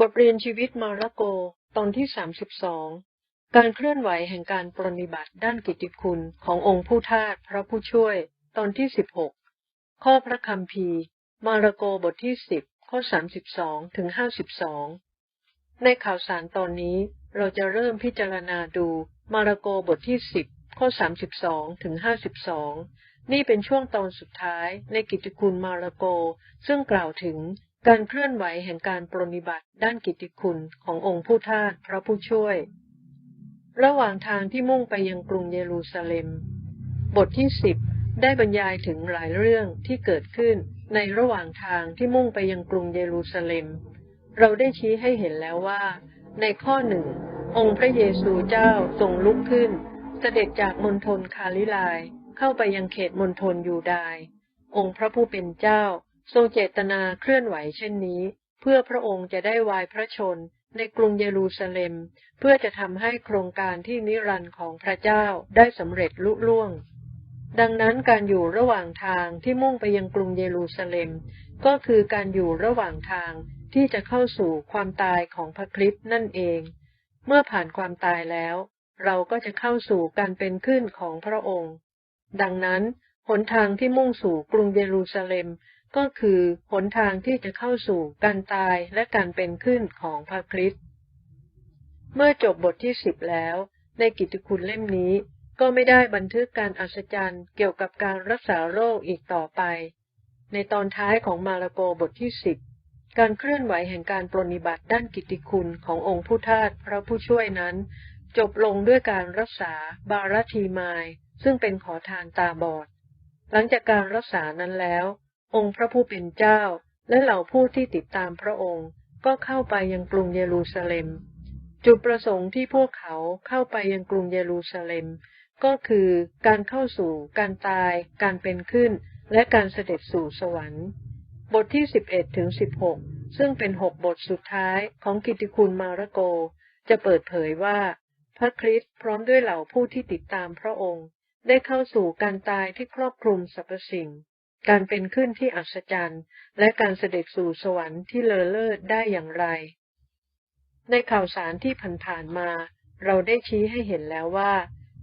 บทเรียนชีวิตมาระโก ตอนที่ 32 การเคลื่อนไหวแห่งการปรนนิบัติด้านกิตติคุณขององค์ผู้ทาสพระผู้ช่วย ตอนที่ 16 ข้อพระคัมภีมาระโกบทที่ 10 ข้อ 32 ถึง 52 ในข่าวสารตอนนี้เราจะเริ่มพิจารณาดูมาระโกบทที่ 10 ข้อ 32 ถึง 52 นี่เป็นช่วงตอนสุดท้ายในกิตติคุณมาระโก ซึ่งกล่าวถึง การเคลื่อนไหวแห่งการปรนนิบัติด้านกิตติคุณขององค์ผู้ทาสพระผู้ช่วย ระหว่างทางที่มุ่งไปยังกรุงเยรูซาเล็ม บทที่สิบได้บรรยายถึงหลายเรื่องที่เกิดขึ้นในระหว่างทางที่มุ่งไปยังกรุงเยรูซาเล็ม เราได้ชี้ให้เห็นแล้วว่า ในข้อหนึ่ง องค์พระเยซูเจ้าทรงลุกขึ้น เสด็จจากมณฑลคาลิลาย เข้าไปยังเขตมณฑลยูดาย องค์พระผู้เป็นเจ้า ทรงเจตนาเคลื่อนไหวเช่นนี้ เพื่อพระองค์จะได้วายพระชนในกรุงเยรูซาเล็ม เพื่อจะทำให้โครงการที่นิรันดร์ของพระเจ้าได้สำเร็จลุล่วง ดังนั้นการอยู่ระหว่างทางที่มุ่งไปยังกรุงเยรูซาเล็ม ก็คือการอยู่ระหว่างทางที่จะเข้าสู่ความตายของพระคริสต์นั่นเอง เมื่อผ่านความตายแล้ว เราก็จะเข้าสู่การเป็นขึ้นของพระองค์ ดังนั้นหนทางที่มุ่งสู่กรุงเยรูซาเล็ม ก็คือหนทางที่จะเข้าสู่การตายและการเป็นขึ้นของพระคริสต์เมื่อจบบทที่สิบแล้ว ในกิตติคุณเล่มนี้ก็ไม่ได้บันทึกการอัศจรรย์เกี่ยวกับการรักษาโรคอีกต่อไป ในตอนท้ายของมาระโกบทที่สิบการเคลื่อนไหวแห่งการปรนิบัติด้านกิตติคุณขององค์ผู้ทาสพระผู้ช่วยนั้น จบลงด้วยการรักษาบารทีมาย ซึ่งเป็นขอทานตาบอด หลังจากการรักษานั้นแล้ว องค์พระผู้เป็นเจ้า และเหล่าผู้ที่ติดตามพระองค์ ก็เข้าไปยังกรุงเยรูซาเล็ม จุดประสงค์ที่พวกเขาเข้าไปยังกรุงเยรูซาเล็ม ก็คือการเข้าสู่ การตาย การเป็นขึ้น และการเสด็จสู่สวรรค์ บทที่ 11ถึง16 ซึ่งเป็นหกบทสุดท้ายของกิติคุณมาระโก จะเปิดเผยว่า พระคริสต์พร้อมด้วยเหล่าผู้ที่ติดตามพระองค์ ได้เข้าสู่การตายที่ครอบคลุมสรรพสิ่ง การเป็นขึ้นที่อัศจรรย์ และการเสด็จสู่สวรรค์ที่เลอเลิศได้อย่างไร ในข่าวสารที่ผ่านๆมา เราได้ชี้ให้เห็นแล้วว่า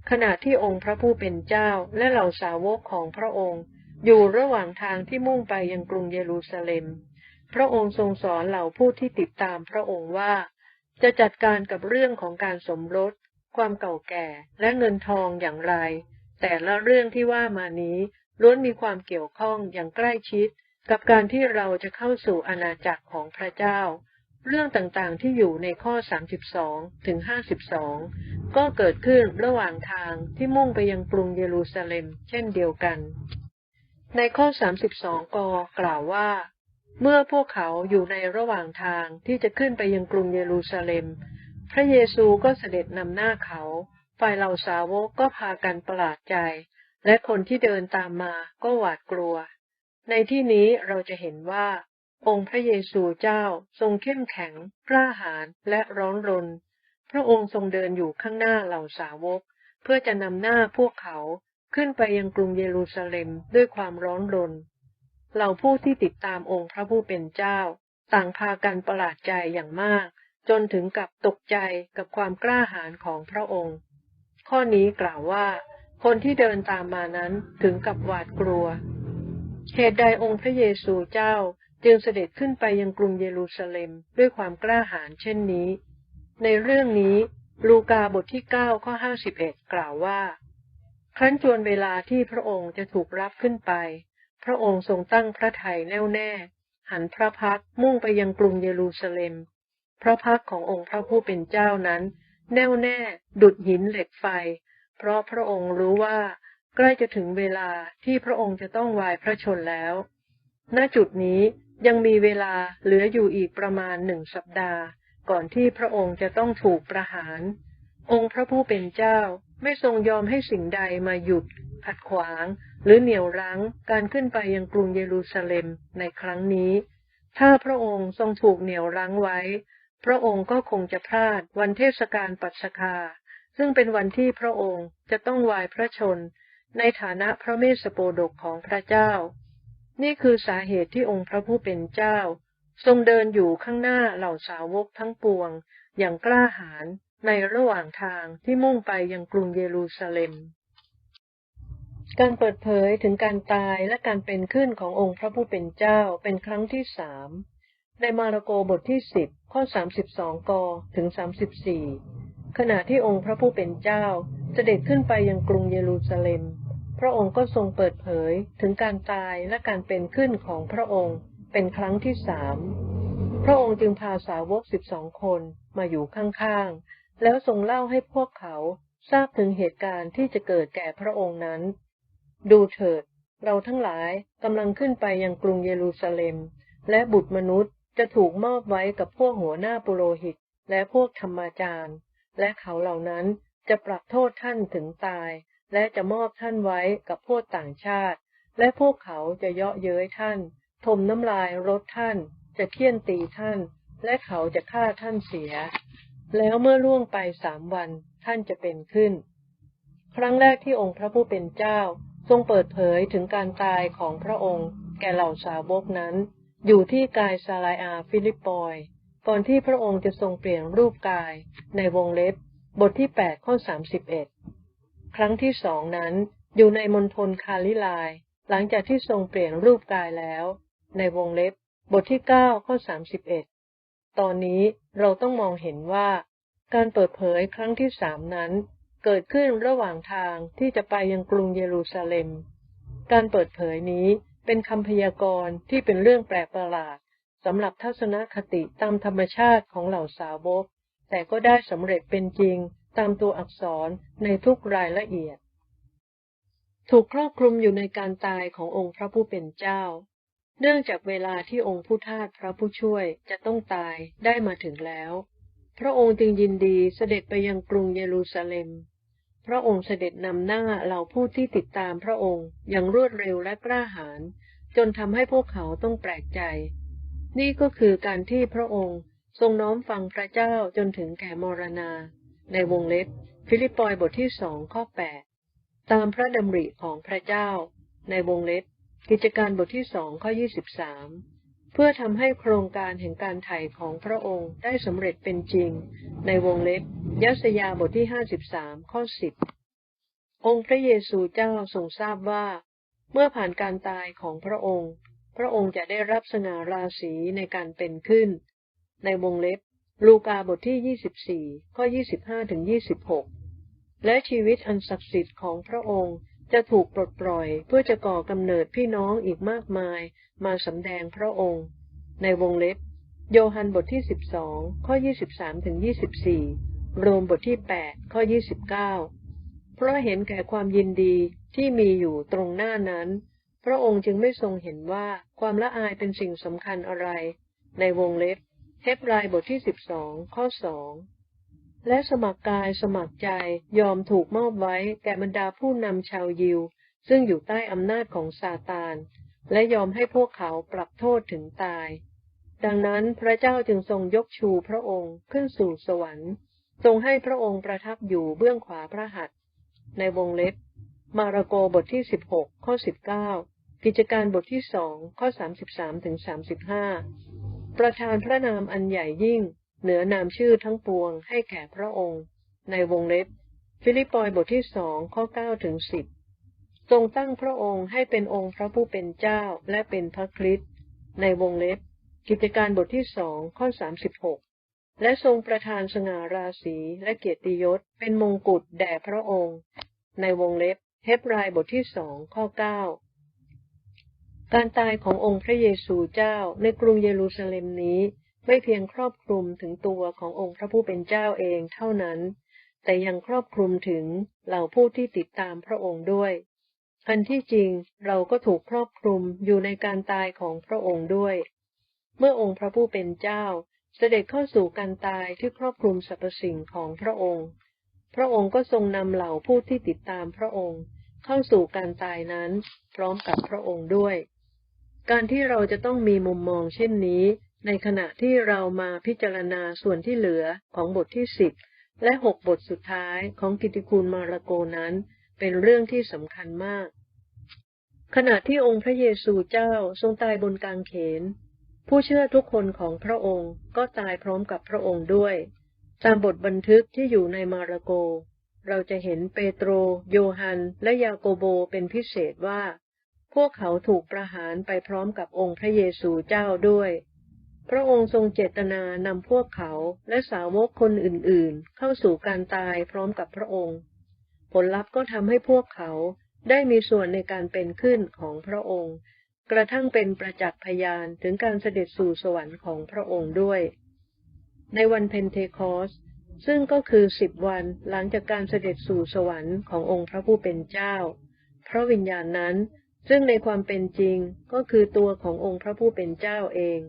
ขณะที่องค์พระผู้เป็นเจ้าและเหล่าสาวกของพระองค์ อยู่ระหว่างทางที่มุ่งไปยังกรุงเยรูซาเล็ม พระองค์ทรงสอนเหล่าผู้ที่ติดตามพระองค์ว่า จะจัดการกับเรื่องของการสมรส ความเก่าแก่ และเงินทองอย่างไร แต่ละเรื่องที่ว่ามานี้ ล้วนมีความเกี่ยวข้องอย่างใกล้ชิด กับการที่เราจะเข้าสู่อาณาจักรของพระเจ้า เรื่องต่างๆที่อยู่ในข้อ 32 ถึง 52 ก็เกิดขึ้นระหว่างทางที่มุ่งไปยังกรุงเยรูซาเล็ม เช่นเดียวกัน ในข้อ 32 กกล่าวว่า เมื่อพวกเขาอยู่ในระหว่างทางที่จะขึ้นไปยังกรุงเยรูซาเล็ม พระเยซูก็เสด็จนำหน้าเขาฝ่ายเหล่าสาวกก็พากันประหลาดใจ และคนที่เดินตามมาก็หวาดกลัว ในที่นี้เราจะเห็นว่า องค์พระเยซูเจ้าทรงเข้มแข็ง กล้าหาญและร้อนรน พระองค์ทรงเดินอยู่ข้างหน้าเหล่าสาวก เพื่อจะนำหน้าพวกเขาขึ้นไปยังกรุงเยรูซาเล็มด้วยความร้อนรน เหล่าผู้ที่ติดตามองค์พระผู้เป็นเจ้า ต่างพากันประหลาดใจอย่างมาก จนถึงกับตกใจกับความกล้าหาญของพระองค์ ข้อนี้กล่าวว่า คนที่เดินตามมานั้นถึงกับหวาดกลัว เหตุใดองค์พระเยซูเจ้าจึงเสด็จขึ้นไปยังกรุงเยรูซาเล็มด้วยความกล้าหาญเช่นนี้ ในเรื่องนี้ ลูกาบทที่9ข้อ51 กล่าวว่า ครั้นจวนเวลาที่พระองค์จะถูกรับขึ้นไป พระองค์ทรงตั้งพระทัยแน่วแน่ หันพระพักมุ่งไปยังกรุงเยรูซาเล็ม พระพักขององค์พระผู้เป็นเจ้านั้น แน่วแน่ ดุดหินเหล็กไฟ เพราะพระองค์รู้ว่า ใกล้จะถึงเวลาที่พระองค์จะต้องวายพระชนแล้ว ณ จุดนี้ยังมีเวลาเหลืออยู่อีกประมาณหนึ่งสัปดาห์ ก่อนที่พระองค์จะต้องถูกประหาร องค์พระผู้เป็นเจ้าไม่ทรงยอมให้สิ่งใดมาหยุด ขัดขวาง หรือเหนี่ยวรั้งการขึ้นไปยังกรุงเยรูซาเล็มในครั้งนี้ ถ้าพระองค์ทรงถูกเหนี่ยวรั้งไว้ พระองค์ก็คงจะพลาดวันเทศกาลปัสกา ซึ่งเป็นวันที่พระองค์จะต้องวายพระชน ในฐานะพระเมสสโปดกของพระเจ้า นี่คือสาเหตุที่องค์พระผู้เป็นเจ้า ทรงเดินอยู่ข้างหน้าเหล่าสาวกทั้งปวง อย่างกล้าหาญในระหว่างทางที่มุ่งไปยังกรุงเยรูซาเล็ม การเปิดเผยถึงการตายและการเป็นขึ้นขององค์พระผู้เป็นเจ้าเป็นครั้งที่สามในมาระโกบทที่สิบข้อสามสิบสองกถึงสามสิบสี่ ขณะที่องค์พระผู้เป็นเจ้าเสด็จขึ้นไปยังกรุงเยรูซาเล็ม พระองค์ก็ทรงเปิดเผยถึงการตายและการเป็นขึ้นของพระองค์เป็นครั้งที่สาม พระองค์จึงพาสาวกสิบสองคนมาอยู่ข้างๆ แล้วทรงเล่าให้พวกเขาทราบถึงเหตุการณ์ที่จะเกิดแก่พระองค์นั้น ดูเถิด เราทั้งหลายกำลังขึ้นไปยังกรุงเยรูซาเล็ม และบุตรมนุษย์จะถูกมอบไว้กับพวกหัวหน้าปุโรหิตและพวกธรรมาจารย์ และเขาเหล่านั้นจะปรับโทษท่านถึงตาย และจะมอบท่านไว้กับพวกต่างชาติ และพวกเขาจะเยาะเย้ยท่านทมน้ำลายรถท่าน จะเคี่ยนตีท่าน และเขาจะฆ่าท่านเสีย แล้วเมื่อล่วงไปสามวันท่านจะเป็นขึ้น ครั้งแรกที่องค์พระผู้เป็นเจ้าทรงเปิดเผยถึงการตายของพระองค์ แก่เหล่าสาวกนั้น อยู่ที่กายซาลายอาฟิลิปปอย ก่อนที่พระองค์จะทรงเปลี่ยนรูปกายในวงเล็บบทที่แปดข้อสามสิบเอ็ดครั้งที่สองนั้นอยู่ในมณฑลคาลิลาย หลังจากที่ทรงเปลี่ยนรูปกายแล้ว ในวงเล็บบทที่เก้าข้อสามสิบเอ็ดตอนนี้เราต้องมองเห็นว่า การเปิดเผยครั้งที่สามนั้น เกิดขึ้นระหว่างทางที่จะไปยังกรุงเยรูซาเล็ม การเปิดเผยนี้เป็นคำพยากรณ์ที่เป็นเรื่องแปลกประหลาด สำหรับทัศนคติตามธรรมชาติของเหล่าสาวก แต่ก็ได้สำเร็จเป็นจริงตามตัวอักษรในทุกรายละเอียด ถูกครอบคลุมอยู่ในการตายขององค์พระผู้เป็นเจ้า เนื่องจากเวลาที่องค์ผู้ทาสพระผู้ช่วยจะต้องตายได้มาถึงแล้ว พระองค์จึงยินดีเสด็จไปยังกรุงเยรูซาเล็ม พระองค์เสด็จนำหน้าเหล่าผู้ที่ติดตามพระองค์อย่างรวดเร็วและกล้าหาญจนทำให้พวกเขาต้องแปลกใจ นี่ก็คือการที่พระองค์ทรงน้อมฟังพระเจ้าจนถึงแก่มรณา ในวงเล็บ ฟิลิปปอยบทที่สองข้อแปดตามพระดำริของพระเจ้า ในวงเล็บ กิจการบทที่สองข้อยี่สิบสามเพื่อทำให้โครงการแห่งการไถ่ของพระองค์ได้สำเร็จเป็นจริง ในวงเล็บ ยัสยาบทที่ห้าสิบสามข้อสิบองค์พระเยซูเจ้าทรงทราบว่า เมื่อผ่านการตายของพระองค์ พระองค์จะได้รับสง่าราศีในการเป็นขึ้น ในวงเล็บ ลูกาบทที่ยี่สิบสี่ข้อยี่สิบห้าถึงยี่สิบหกและชีวิตอันศักดิ์สิทธิ์ของพระองค์จะถูกปลดปล่อยเพื่อจะก่อกำเนิดพี่น้องอีกมากมายมาสำแดงพระองค์ ในวงเล็บ โยฮันบทที่สิบสองข้อยี่สิบสามถึงยี่สิบสี่โรมบทที่แปดข้อยี่สิบเก้าเพราะเห็นแก่ความยินดีที่มีอยู่ตรงหน้านั้น พระองค์จึงไม่ทรงเห็นว่าความละอายเป็นสิ่งสำคัญอะไร ในวงเล็บเฮบรายบทที่สิบสองข้อสองและสมัครกายสมัครใจยอมถูกมอบไว้แก่บรรดาผู้นำชาวยิว ซึ่งอยู่ใต้อำนาจของซาตาน และยอมให้พวกเขาปรับโทษถึงตาย ดังนั้นพระเจ้าจึงทรงยกชูพระองค์ขึ้นสู่สวรรค์ ทรงให้พระองค์ประทับอยู่เบื้องขวาพระหัตถ์ในวงเล็บ มาระโกบทที่สิบหกข้อสิบเกิจการบทที่สองข้อสามสิบสามถึงสามสิบห้าประธานพระนามอันใหญ่ยิ่ง เหนือนามชื่อทั้งปวงให้แก่พระองค์ ในวงเล็บ ฟิลิปปอยบทที่สองข้อเก้าถึงสิบทรงตั้งพระองค์ให้เป็นองค์พระผู้เป็นเจ้าและเป็นพระคริสต์ในวงเล็บ กิจการบทที่สองข้อสามสิบหกและทรงประทานสง่าราศีและเกียรติยศเป็นมงกุฎแด่พระองค์ ในวงเล็บเฮบรายบทที่สองข้อเก้า การตายขององค์พระเยซูเจ้าในกรุงเยรูซาเล็มนี้ ไม่เพียงครอบคลุมถึงตัวขององค์พระผู้เป็นเจ้าเองเท่านั้น แต่ยังครอบคลุมถึงเหล่าผู้ที่ติดตามพระองค์ด้วย อันที่จริงเราก็ถูกครอบคลุมอยู่ในการตายของพระองค์ด้วย เมื่อองค์พระผู้เป็นเจ้า เสด็จเข้าสู่การตายที่ครอบคลุมสรรพสิ่งของพระองค์ พระองค์ก็ทรงนำเหล่าผู้ที่ติดตามพระองค์ เข้าสู่การตายนั้นพร้อมกับพระองค์ด้วย การที่เราจะต้องมีมุมมองเช่นนี้ ในขณะที่เรามาพิจารณาส่วนที่เหลือของบทที่สิบและหกบทสุดท้ายของกิติคุณมาระโกนั้น เป็นเรื่องที่สำคัญมาก ขณะที่องค์พระเยซูเจ้าทรงตายบนกางเขน ผู้เชื่อทุกคนของพระองค์ก็ตายพร้อมกับพระองค์ด้วย ตามบทบันทึกที่อยู่ในมาระโก เราจะเห็นเปโตร โยฮัน และยาโกโบเป็นพิเศษว่า พวกเขาถูกประหารไปพร้อมกับองค์พระเยซูเจ้าด้วย พระองค์ทรงเจตนานำพวกเขาและสาวกคนอื่นๆ เข้าสู่การตายพร้อมกับพระองค์ ผลลัพธ์ก็ทำให้พวกเขาได้มีส่วนในการเป็นขึ้นของพระองค์ กระทั่งเป็นประจักษ์พยานถึงการเสด็จสู่สวรรค์ของพระองค์ด้วย ในวันเพนเทคอสซึ่งก็คือสิบวันหลังจากการเสด็จสู่สวรรค์ขององค์พระผู้เป็นเจ้า พระวิญญาณนั้น ซึ่งในความเป็นจริงก็คือตัวขององค์พระผู้เป็นเจ้าเอง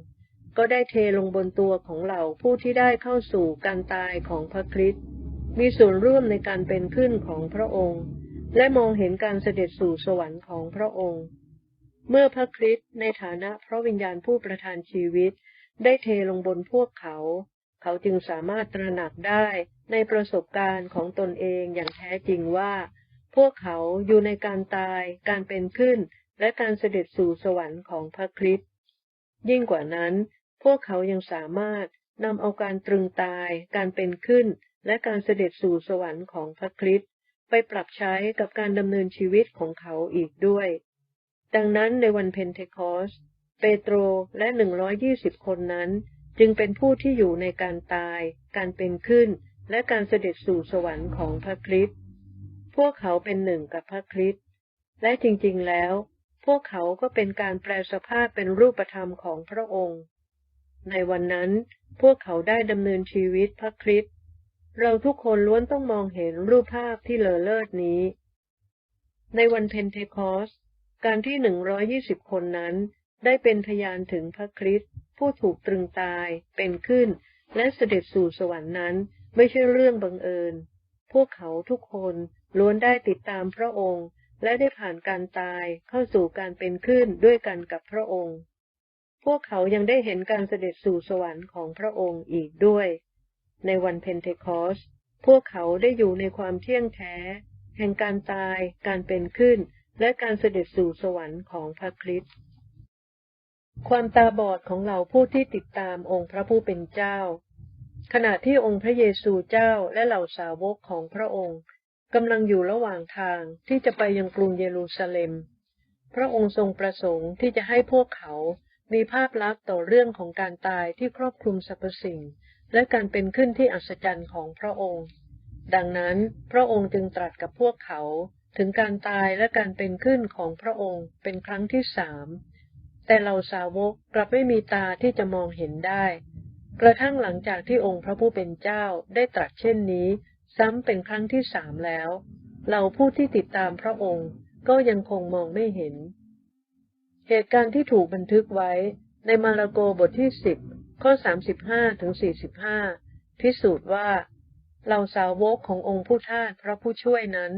ก็ได้เทลงบนตัวของเหล่าผู้ที่ได้เข้าสู่การตายของพระคริสต์มีส่วนร่วมในการเป็นขึ้นของพระองค์ และมองเห็นการเสด็จสู่สวรรค์ของพระองค์ เมื่อพระคริสต์ในฐานะพระวิญญาณผู้ประทานชีวิต ได้เทลงบนพวกเขา เขาจึงสามารถตระหนักได้ในประสบการณ์ของตนเองอย่างแท้จริงว่า พวกเขาอยู่ในการตาย การเป็นขึ้น และการเสด็จสู่สวรรค์ของพระคริสต์ยิ่งกว่านั้น พวกเขายังสามารถนำเอาการตรึงตาย การเป็นขึ้น และการเสด็จสู่สวรรค์ของพระคริสต์ไปปรับใช้กับการดำเนินชีวิตของเขาอีกด้วย ดังนั้นในวันเพนเทคอสเปโตรและ 120 คนนั้น จึงเป็นผู้ที่อยู่ในการตาย การเป็นขึ้น และการเสด็จสู่สวรรค์ของพระคริสต์ พวกเขาเป็นหนึ่งกับพระคริสต์และจริงๆแล้ว พวกเขาก็เป็นการแปลสภาพเป็นรูปธรรมของพระองค์ ในวันนั้นพวกเขาได้ดำเนินชีวิตพระคริสต์เราทุกคนล้วนต้องมองเห็นรูปภาพที่เลอเลิศนี้ ในวันเพนเทคอส การที่หนึ่งร้อยี่สิบคนนั้น ได้เป็นพยานถึงพระคริสต์ผู้ถูกตรึงตาย เป็นขึ้น และเสด็จสู่สวรรค์นั้น ไม่ใช่เรื่องบังเอิญ พวกเขาทุกคน ล้วนได้ติดตามพระองค์ และได้ผ่านการตายเข้าสู่การเป็นขึ้นด้วยกันกับพระองค์ พวกเขายังได้เห็นการเสด็จสู่สวรรค์ของพระองค์อีกด้วย ในวันเพนเทคอสพวกเขาได้อยู่ในความเที่ยงแท้ แห่งการตาย การเป็นขึ้น และการเสด็จสู่สวรรค์ของพระคริสต์ความตาบอดของเหล่าผู้ที่ติดตามองค์พระผู้เป็นเจ้า ขณะที่องค์พระเยซูเจ้าและเหล่าสาวกของพระองค์ กำลังอยู่ระหว่างทางที่จะไปยังกรุงเยรูซาเล็ม พระองค์ทรงประสงค์ที่จะให้พวกเขามีภาพลักษณ์ต่อเรื่องของการตายที่ครอบคลุมสรรพสิ่ง และการเป็นขึ้นที่อัศจรรย์ของพระองค์ ดังนั้นพระองค์จึงตรัสกับพวกเขาถึงการตายและการเป็นขึ้นของพระองค์เป็นครั้งที่สามแต่เราสาวกกลับไม่มีตาที่จะมองเห็นได้ กระทั่งหลังจากที่องค์พระผู้เป็นเจ้าได้ตรัสเช่นนี้ ซ้ำเป็นครั้งที่สามแล้ว เราผู้ที่ติดตามพระองค์ก็ยังคงมองไม่เห็น เหตุการณ์ที่ถูกบันทึกไว้ในมาระโกบทที่สิบข้อ35ถึง45พิสูจน์ว่าเหล่าสาวกขององค์ผู้ทาสพระผู้ช่วยนั้น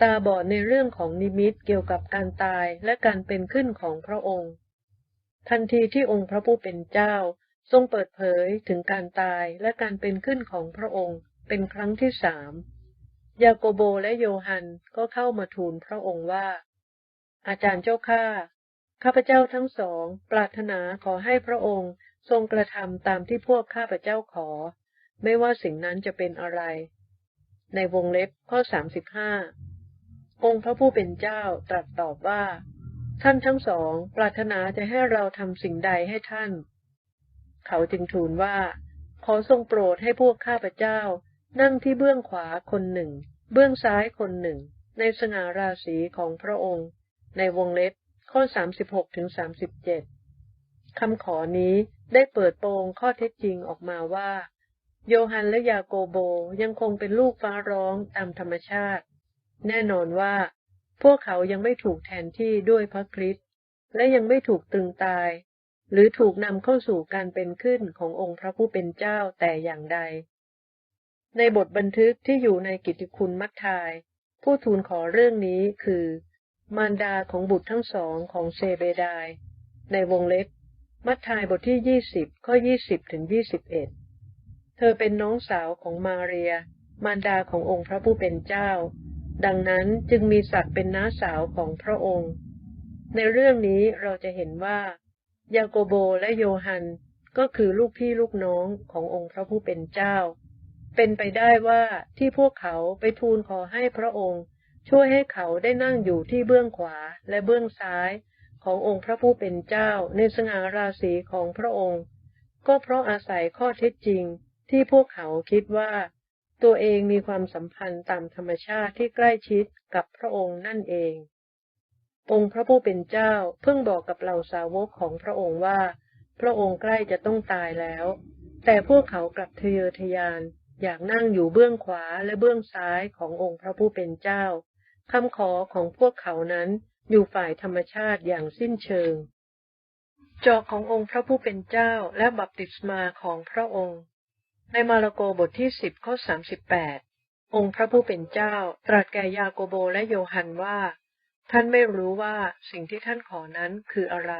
ตาบอดในเรื่องของนิมิตเกี่ยวกับการตายและการเป็นขึ้นของพระองค์ ทันทีที่องค์พระผู้เป็นเจ้า ทรงเปิดเผยถึงการตายและการเป็นขึ้นของพระองค์ เป็นครั้งที่สามยาโกโบและโยฮันก็เข้ามาทูลพระองค์ว่า อาจารย์เจ้าข้าข้าพเจ้าทั้งสอง ปรารถนาขอให้พระองค์ทรงกระทำตามที่พวกข้าพเจ้าขอ ไม่ว่าสิ่งนั้นจะเป็นอะไร ในวงเล็บข้อสามสิบห้าองค์พระผู้เป็นเจ้าตรัสตอบว่า ท่านทั้งสอง ปรารถนาจะให้เราทำสิ่งใดให้ท่าน เขาจึงทูลว่า ขอทรงโปรดให้พวกข้าพเจ้า นั่งที่เบื้องขวาคนหนึ่ง เบื้องซ้ายคนหนึ่ง ในสง่าราศีของพระองค์ ในวงเล็บข้อสามสิบหกถึงสามสิบเจ็ดคำขอนี้ได้เปิดโปงข้อเท็จจริงออกมาว่า โยฮันและยาโกโบยังคงเป็นลูกฟ้าร้องตามธรรมชาติ แน่นอนว่า พวกเขายังไม่ถูกแทนที่ด้วยพระคริสต์และยังไม่ถูกตึงตาย หรือถูกนำเข้าสู่การเป็นขึ้นขององค์พระผู้เป็นเจ้าแต่อย่างใด ในบทบันทึกที่อยู่ในกิตติคุณมัทธาย ผู้ทูลขอเรื่องนี้คือ มารดาของบุตรทั้งสองของเซเบดาย ในวงเล็บ มัทธิยบทที่ยี่สิบข้อยี่สิบถึงยี่สิบเอ็ดเธอเป็นน้องสาวของมาเรีย มารดาขององค์พระผู้เป็นเจ้า ดังนั้นจึงมีศักดิ์เป็นน้าสาวของพระองค์ ในเรื่องนี้เราจะเห็นว่ายาโกโบและโยฮันก็คือลูกพี่ลูกน้องขององค์พระผู้เป็นเจ้า เป็นไปได้ว่าที่พวกเขาไปทูลขอให้พระองค์ ช่วยให้เขาได้นั่งอยู่ที่เบื้องขวาและเบื้องซ้ายขององค์พระผู้เป็นเจ้าในสง่าราศีของพระองค์ ก็เพราะอาศัยข้อเท็จจริงที่พวกเขาคิดว่า ตัวเองมีความสัมพันธ์ตามธรรมชาติที่ใกล้ชิดกับพระองค์นั่นเอง องค์พระผู้เป็นเจ้าเพิ่งบอกกับเหล่าสาวกของพระองค์ว่า พระองค์ใกล้จะต้องตายแล้ว แต่พวกเขากลับทะเยอทะยาน อยากนั่งอยู่เบื้องขวาและเบื้องซ้ายขององค์พระผู้เป็นเจ้าคำขอของพวกเขานั้นอยู่ฝ่ายธรรมชาติอย่างสิ้นเชิง จอกขององค์พระผู้เป็นเจ้าและบัพติศมาของพระองค์ ในมาระโกบทที่สิบข้อสามสิบแปดองค์พระผู้เป็นเจ้า ตรัสแก่ยาโกโบและโยฮันว่า ท่านไม่รู้ว่าสิ่งที่ท่านขอนั้นคืออะไร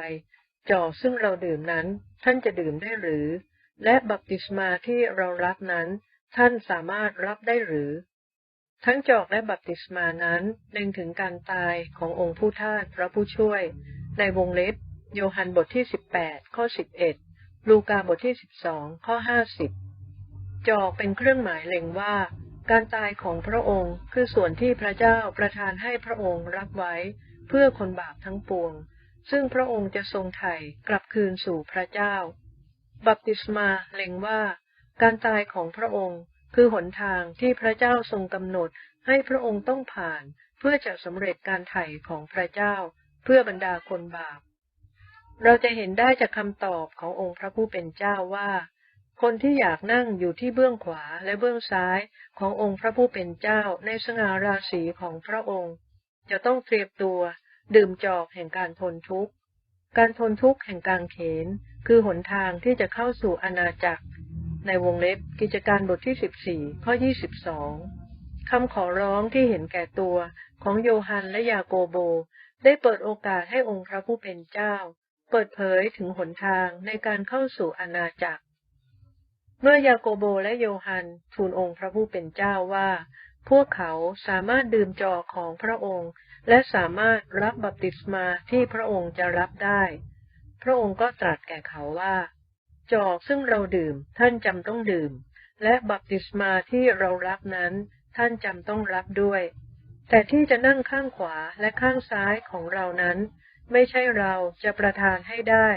จอกซึ่งเราดื่มนั้น ท่านจะดื่มได้หรือ และบัพติศมาที่เรารับนั้น ท่านสามารถรับได้หรือ ทั้งจอกและบัพติศมานั้นเล็งถึงการตายขององค์ผู้ทาสพระผู้ช่วย ในวงเล็บ โยฮันบทที่ 18 ข้อ 11 ลูกาบทที่ 12 ข้อ 50 จอกเป็นเครื่องหมายเล็งว่า การตายของพระองค์คือส่วนที่พระเจ้าประทานให้พระองค์รับไว้ เพื่อคนบาปทั้งปวง ซึ่งพระองค์จะทรงไถ่กลับคืนสู่พระเจ้า บัพติศมาเล็งว่า การตายของพระองค์คือหนทางที่พระเจ้าทรงกำหนดให้พระองค์ต้องผ่านเพื่อจะสำเร็จการไถ่ของพระเจ้าเพื่อบรรดาคนบาป เราจะเห็นได้จากคำตอบขององค์พระผู้เป็นเจ้าว่า คนที่อยากนั่งอยู่ที่เบื้องขวาและเบื้องซ้ายขององค์พระผู้เป็นเจ้าในสง่าราศีของพระองค์ จะต้องเตรียมตัว ดื่มจอกแห่งการทนทุกข์ การทนทุกข์แห่งการเขน คือหนทางที่จะเข้าสู่อาณาจักร ในวงเล็บกิจการบทที่ 14 ข้อ 22 คำขอร้องที่เห็นแก่ตัวของโยฮันและยาโกโบ ได้เปิดโอกาสให้องค์พระผู้เป็นเจ้า เปิดเผยถึงหนทางในการเข้าสู่อาณาจักร เมื่อยาโกโบและโยฮันทูลองค์พระผู้เป็นเจ้าว่า พวกเขาสามารถดื่มจอของพระองค์ และสามารถรับบัพติศมาที่พระองค์จะรับได้ พระองค์ก็ตรัสแก่เขาว่า จอกซึ่งเราดื่ม ท่านจำต้องดื่ม และบัพติศมาที่เรารับนั้น ท่านจำต้องรับด้วย แต่ที่จะนั่งข้างขวาและข้างซ้ายของเรานั้น ไม่ใช่เราจะประทานให้ได้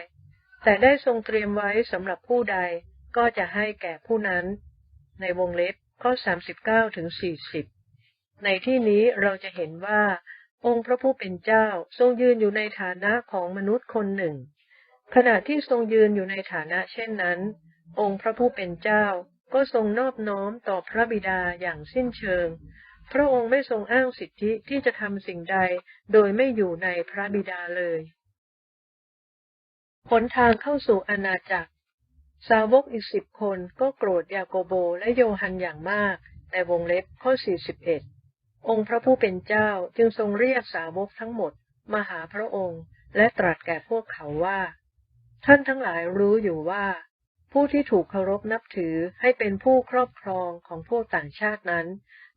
แต่ได้ทรงเตรียมไว้สำหรับผู้ใดก็จะให้แก่ผู้นั้น ในวงเล็บข้อ 39ถึง40 ในที่นี้เราจะเห็นว่า องค์พระผู้เป็นเจ้าทรงยืนอยู่ในฐานะของมนุษย์คนหนึ่ง ขณะที่ทรงยืนอยู่ในฐานะเช่นนั้น องค์พระผู้เป็นเจ้าก็ทรงนอบน้อมต่อพระบิดาอย่างสิ้นเชิง พระองค์ไม่ทรงอ้างสิทธิที่จะทำสิ่งใดโดยไม่อยู่ในพระบิดาเลยหนทางเข้าสู่อาณาจักร สาวกอีกสิบคนก็โกรธยาโกโบและโยฮันอย่างมากแต่วงเล็บข้อ 41 องค์พระผู้เป็นเจ้าจึงทรงเรียกสาวกทั้งหมดมาหาพระองค์ และตรัสแก่พวกเขาว่า ท่านทั้งหลายรู้อยู่ว่า ผู้ที่ถูกเคารพนับถือให้เป็นผู้ครอบครองของพวกต่างชาตินั้น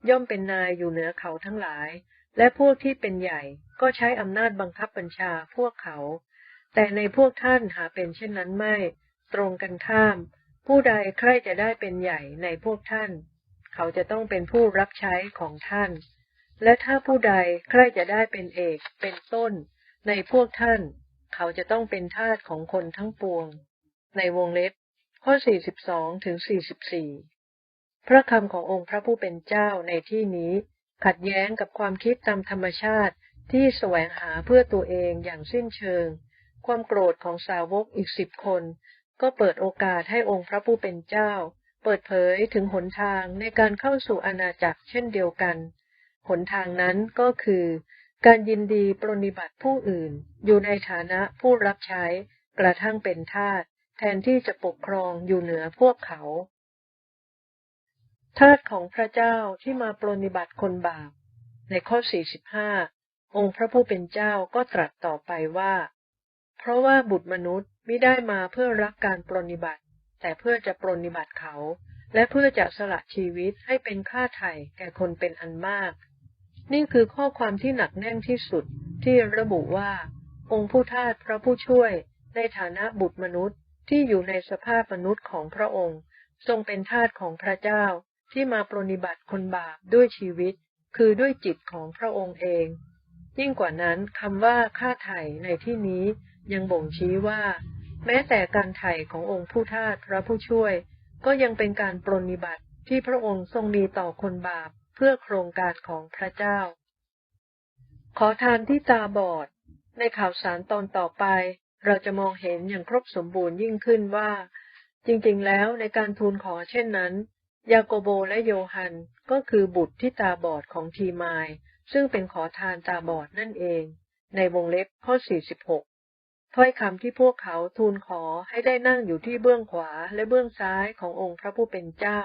ย่อมเป็นนายอยู่เหนือเขาทั้งหลาย และพวกที่เป็นใหญ่ก็ใช้อำนาจบังคับบัญชาพวกเขา แต่ในพวกท่านหาเป็นเช่นนั้นไม่ ตรงกันข้าม ผู้ใดใครจะได้เป็นใหญ่ในพวกท่าน เขาจะต้องเป็นผู้รับใช้ของท่าน และถ้าผู้ใดใครจะได้เป็นเอกเป็นต้น ในพวกท่าน เขาจะต้องเป็นทาสของคนทั้งปวง ในวงเล็บ ข้อ 42 ถึง 44 พระคำขององค์พระผู้เป็นเจ้าในที่นี้ ขัดแย้งกับความคิดตามธรรมชาติที่แสวงหาเพื่อตัวเองอย่างสิ้นเชิง ความโกรธของสาวกอีกสิบคน ก็เปิดโอกาสให้องค์พระผู้เป็นเจ้า เปิดเผยถึงหนทางในการเข้าสู่อาณาจักรเช่นเดียวกัน หนทางนั้นก็คือ การยินดีปรนิบัติผู้อื่น อยู่ในฐานะผู้รับใช้ กระทั่งเป็นทาสแทนที่จะปกครองอยู่เหนือพวกเขา ทาสของพระเจ้าที่มาปรนิบัติคนบาป ในข้อ 45 องค์พระผู้เป็นเจ้าก็ตรัสต่อไปว่า เพราะว่าบุตรมนุษย์ไม่ได้มาเพื่อรักการปรนิบัติ แต่เพื่อจะปรนิบัติเขา และเพื่อจะสละชีวิตให้เป็นค่าไถ่แก่คนเป็นอันมาก นี่คือข้อความที่หนักแน่นที่สุดที่ระบุว่า องค์ผู้ทาสพระผู้ช่วย ในฐานะบุตรมนุษย์ที่อยู่ในสภาพมนุษย์ของพระองค์ ทรงเป็นทาสของพระเจ้าที่มาปรนนิบัติคนบาปด้วยชีวิต คือด้วยจิตของพระองค์เอง ยิ่งกว่านั้นคำว่าค่าไถ่ในที่นี้ยังบ่งชี้ว่า แม้แต่การไถ่ขององค์ผู้ทาสพระผู้ช่วย ก็ยังเป็นการปรนนิบัติที่พระองค์ทรงมีต่อคนบาป เพื่อโครงการของพระเจ้า ขอทานที่ตาบอด ในข่าวสารตอนต่อไป เราจะมองเห็นอย่างครบสมบูรณ์ยิ่งขึ้นว่า จริงๆ แล้วในการทูลขอเช่นนั้น ยาโกโบและโยฮันก็คือบุตรที่ตาบอดของทีมาย ซึ่งเป็นขอทานตาบอดนั่นเอง ในวงเล็บข้อ 46ถ้อยคำที่พวกเขาทูลขอให้ได้นั่งอยู่ที่เบื้องขวาและเบื้องซ้ายขององค์พระผู้เป็นเจ้า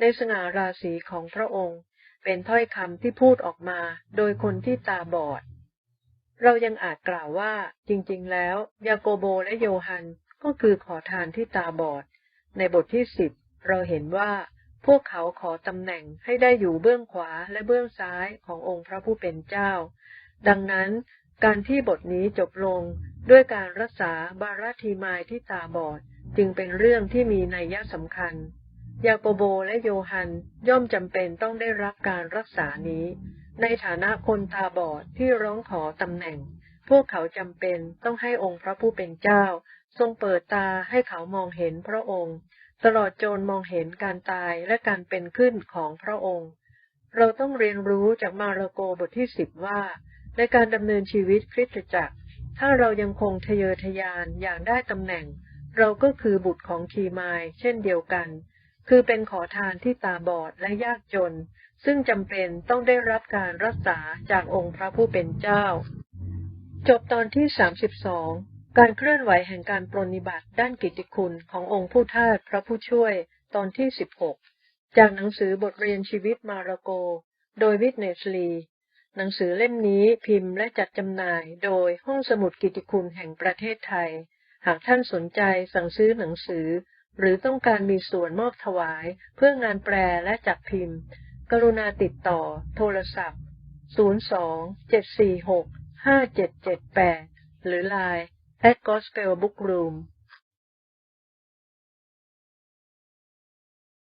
ในสง่าราศีของพระองค์ เป็นถ้อยคำที่พูดออกมาโดยคนที่ตาบอด เรายังอาจกล่าวว่า จริง ๆ แล้ว ยาโกโบและโยฮันก็คือขอทานที่ตาบอด ในบทที่สิบเราเห็นว่าพวกเขาขอตำแหน่งให้ได้อยู่เบื้องขวาและเบื้องซ้ายขององค์พระผู้เป็นเจ้า ดังนั้น การที่บทนี้จบลงด้วยการรักษาบาราทีมายที่ตาบอด จึงเป็นเรื่องที่มีนัยยะสำคัญ ยาโกโบและโยฮันย่อมจำเป็นต้องได้รับการรักษานี้ ในฐานะคนตาบอดที่ร้องขอตำแหน่ง พวกเขาจำเป็นต้องให้องค์พระผู้เป็นเจ้า ทรงเปิดตาให้เขามองเห็นพระองค์ ตลอดจนมองเห็นการตายและการเป็นขึ้นของพระองค์ เราต้องเรียนรู้จากมาระโกบทที่สิบว่า ในการดำเนินชีวิตคริสตจักร ถ้าเรายังคงทะเยอทะยานอยากได้ตำแหน่ง เราก็คือบุตรของทีมายเช่นเดียวกัน คือเป็นขอทานที่ตาบอดและยากจน ซึ่งจำเป็นต้องได้รับการรักษาจากองค์พระผู้เป็นเจ้า จบตอนที่ 32 การเคลื่อนไหวแห่งการปรนนิบัติด้านกิตติคุณขององค์ผู้ทาสพระผู้ช่วยตอนที่ 16 จากหนังสือบทเรียนชีวิตมาระโก โดยวิทเนสลี หนังสือเล่มนี้พิมพ์และจัดจำหน่ายโดยห้องสมุดกิตติคุณแห่งประเทศไทย หากท่านสนใจสั่งซื้อหนังสือ หรือต้องการมีส่วนมอบถวาย เพื่องานแปลและจัดพิมพ์ กรุณาติดต่อ โทรศัพท์ 02 746 5778 หรือ Line at Gospel Book Room